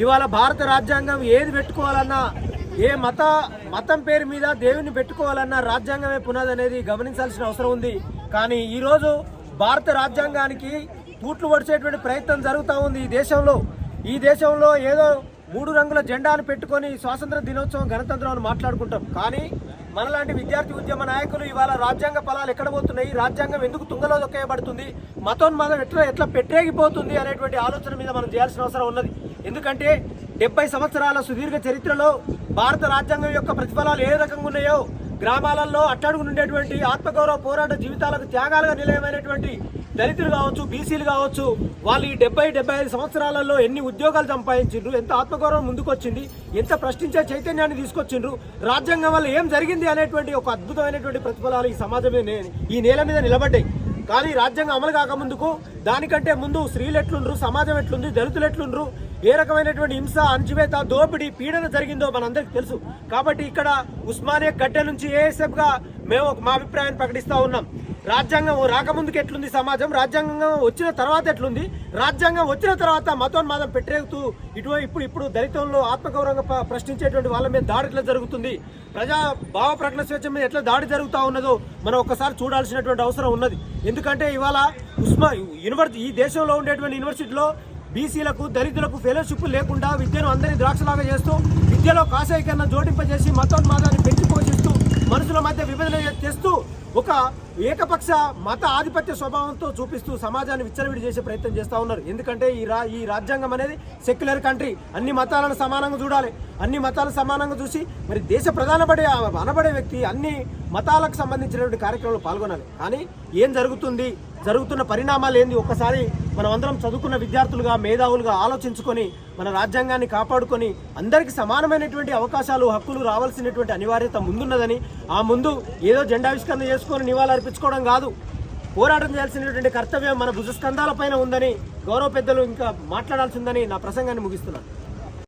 ఇవాళ భారత రాజ్యాంగం ఏది పెట్టుకోవాలన్నా ఏ మత మతం పేరు మీద దేవుని పెట్టుకోవాలన్నా రాజ్యాంగమే పునాది అనేది గమనించాల్సిన అవసరం ఉంది. కానీ ఈరోజు భారత రాజ్యాంగానికి తూట్లు పడిచేటువంటి ప్రయత్నం జరుగుతూ ఉంది ఈ దేశంలో. ఈ దేశంలో ఏదో మూడు రంగుల జెండాను పెట్టుకొని స్వాతంత్ర దినోత్సవం గణతంత్రం అని మాట్లాడుకుంటాం. కానీ మనలాంటి విద్యార్థి ఉద్యమ నాయకులు ఇవాళ రాజ్యాంగ ఫలాలు ఎక్కడ పోతున్నాయి? రాజ్యాంగం ఎందుకు తుంగలో దొక్కేయబడుతుంది మతోన్మాదం ఎట్లా ఎట్లా పెట్టేగిపోతుంది అనేటువంటి ఆలోచన మీద మనం చేయాల్సిన అవసరం ఉన్నది. ఎందుకంటే డెబ్బై సంవత్సరాల సుదీర్ఘ చరిత్రలో భారత రాజ్యాంగం యొక్క ప్రతిఫలాలు ఏ రకంగా ఉన్నాయో గ్రామాలలో అట్టడుగు ఉండేటువంటి ఆత్మగౌరవ పోరాట జీవితాలకు త్యాగాలుగా నిలయమైనటువంటి దళితులు కావచ్చు బీసీలు కావచ్చు వాళ్ళు ఈ డెబ్బై డెబ్బై ఐదు సంవత్సరాలలో ఎన్ని ఉద్యోగాలు సంపాదించిండ్రు ఎంత ఆత్మగౌరవం ముందుకొచ్చింది ఎంత ప్రశ్నించే చైతన్యాన్ని తీసుకొచ్చిండ్రు రాజ్యాంగం వల్ల ఏం జరిగింది అనేటువంటి ఒక అద్భుతమైనటువంటి ప్రతిఫలాలు ఈ సమాజం ఈ నేల మీద నిలబడ్డాయి. కానీ రాజ్యాంగం అమలు కాకముందుకు దానికంటే ముందు స్త్రీలు ఎట్లుండ్రు సమాజం ఎట్లుంది దళితులు ఎట్లుండ్రు ఏ రకమైనటువంటి హింస అణచివేత దోపిడీ పీడన జరిగిందో మనందరికీ తెలుసు. కాబట్టి ఇక్కడ ఉస్మానియా గడ్డ నుంచి ఏఎస్ఎఫ్గా మేము ఒక మా అభిప్రాయాన్ని ప్రకటిస్తా ఉన్నాం. రాజ్యాంగం రాకముందుకు ఎట్లుంది సమాజం? రాజ్యాంగం వచ్చిన తర్వాత ఎట్లుంది? రాజ్యాంగం వచ్చిన తర్వాత మతోన్మాదం పెట్టేగుతూ ఇటు ఇప్పుడు ఇప్పుడు దళితంలో ఆత్మగౌరవంగా ప్రశ్నించేటువంటి వాళ్ళ మీద దాడి ఎట్లా జరుగుతుంది? ప్రజా భావ ప్రకటన స్వేచ్ఛ మీద ఎట్లా దాడి జరుగుతూ ఉన్నదో మనం ఒకసారి చూడాల్సినటువంటి అవసరం ఉన్నది. ఎందుకంటే ఇవాళ ఉస్మా యూనివర్సిటీ ఈ దేశంలో ఉండేటువంటి యూనివర్సిటీలో బీసీలకు దళితులకు ఫెలోషిప్ లేకుండా విద్యను అందరినీ ద్రాక్షలాగా చేస్తూ విద్యలో కాషాయకరణ జోడింపజేసి మతోన్మాదాన్ని పెంచి పోషిస్తూ మనుషుల మధ్య విభజన చేస్తూ ఒక ఏకపక్ష మత ఆధిపత్య స్వభావంతో చూపిస్తూ సమాజాన్ని విచ్చలవిడి చేసే ప్రయత్నం చేస్తూ ఉన్నారు. ఎందుకంటే ఈ రా ఈ రాజ్యాంగం అనేది సెక్యులర్ కంట్రీ. అన్ని మతాలను సమానంగా చూడాలి. అన్ని మతాలను సమానంగా చూసి మరి దేశ ప్రధానపడే అనబడే వ్యక్తి అన్ని మతాలకు సంబంధించినటువంటి కార్యక్రమంలో పాల్గొనాలి. కానీ ఏం జరుగుతుంది? జరుగుతున్న పరిణామాలు ఏంది? ఒక్కసారి మనం అందరం చదువుకున్న విద్యార్థులుగా మేధావులుగా ఆలోచించుకొని మన రాజ్యాంగాన్ని కాపాడుకొని అందరికీ సమానమైనటువంటి అవకాశాలు హక్కులు రావాల్సినటువంటి అనివార్యత ముందున్నదని ఆ ముందు ఏదో జెండావిష్కరణ చేసుకొని నివాళులు అర్పించుకోవడం కాదు. పోరాటం చేయాల్సినటువంటి కర్తవ్యం మన భుజస్కంధాలపైన ఉందని గౌరవ పెద్దలు ఇంకా మాట్లాడాల్సిందని నా ప్రసంగాన్ని ముగిస్తున్నాను.